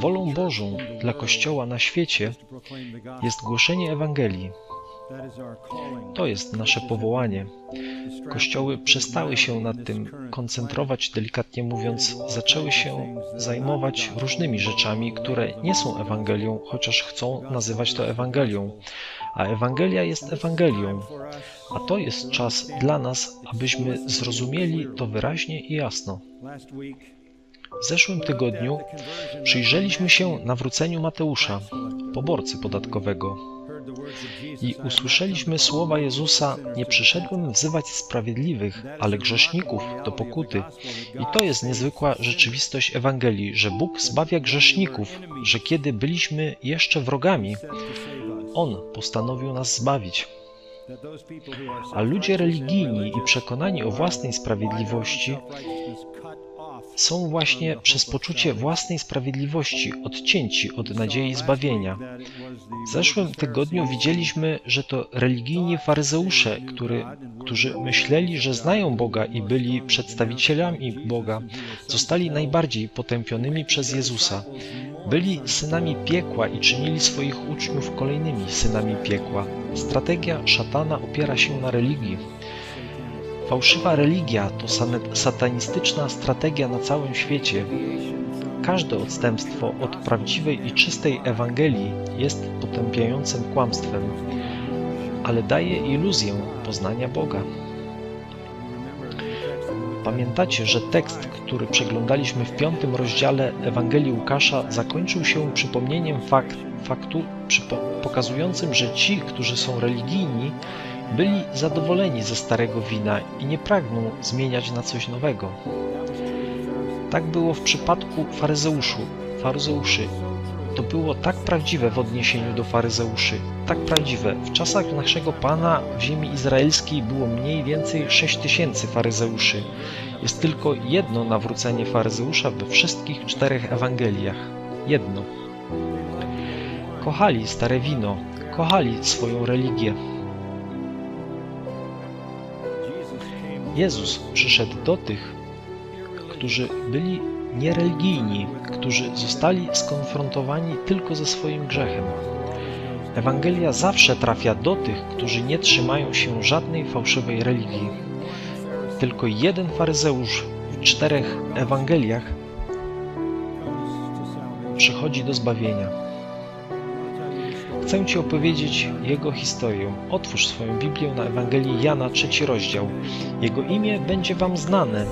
Wolą Bożą dla Kościoła na świecie jest głoszenie Ewangelii. To jest nasze powołanie. Kościoły przestały się nad tym koncentrować, delikatnie mówiąc, zaczęły się zajmować różnymi rzeczami, które nie są Ewangelią, chociaż chcą nazywać to Ewangelią. A Ewangelia jest Ewangelią. A to jest czas dla nas, abyśmy zrozumieli to wyraźnie i jasno. W zeszłym tygodniu przyjrzeliśmy się nawróceniu Mateusza, poborcy podatkowego. I usłyszeliśmy słowa Jezusa: Nie przyszedłem wzywać sprawiedliwych, ale grzeszników do pokuty. I to jest niezwykła rzeczywistość Ewangelii, że Bóg zbawia grzeszników, że kiedy byliśmy jeszcze wrogami, On postanowił nas zbawić. A ludzie religijni i przekonani o własnej sprawiedliwości są właśnie przez poczucie własnej sprawiedliwości odcięci od nadziei zbawienia. W zeszłym tygodniu widzieliśmy, że to religijni faryzeusze, który, którzy myśleli, że znają Boga i byli przedstawicielami Boga, zostali najbardziej potępionymi przez Jezusa. Byli synami piekła i czynili swoich uczniów kolejnymi synami piekła. Strategia szatana opiera się na religii. Fałszywa religia to satanistyczna strategia na całym świecie. Każde odstępstwo od prawdziwej i czystej Ewangelii jest potępiającym kłamstwem, ale daje iluzję poznania Boga. Pamiętacie, że tekst, który przeglądaliśmy w piątym rozdziale Ewangelii Łukasza, zakończył się przypomnieniem fakt, faktu przypo, pokazującym, że ci, którzy są religijni, byli zadowoleni ze starego wina i nie pragną zmieniać na coś nowego. Tak było w przypadku faryzeuszu, faryzeuszy. To było tak prawdziwe w odniesieniu do faryzeuszy, tak prawdziwe. W czasach naszego Pana w ziemi izraelskiej było mniej więcej 6 tysięcy faryzeuszy. Jest tylko jedno nawrócenie faryzeusza we wszystkich czterech Ewangeliach. Jedno. Kochali stare wino, kochali swoją religię, Jezus przyszedł do tych, którzy byli niereligijni, którzy zostali skonfrontowani tylko ze swoim grzechem. Ewangelia zawsze trafia do tych, którzy nie trzymają się żadnej fałszywej religii. Tylko jeden faryzeusz w czterech Ewangeliach przychodzi do zbawienia. Chcę Ci opowiedzieć jego historię. Otwórz swoją Biblię na Ewangelii Jana, trzeci rozdział. Jego imię będzie Wam znane.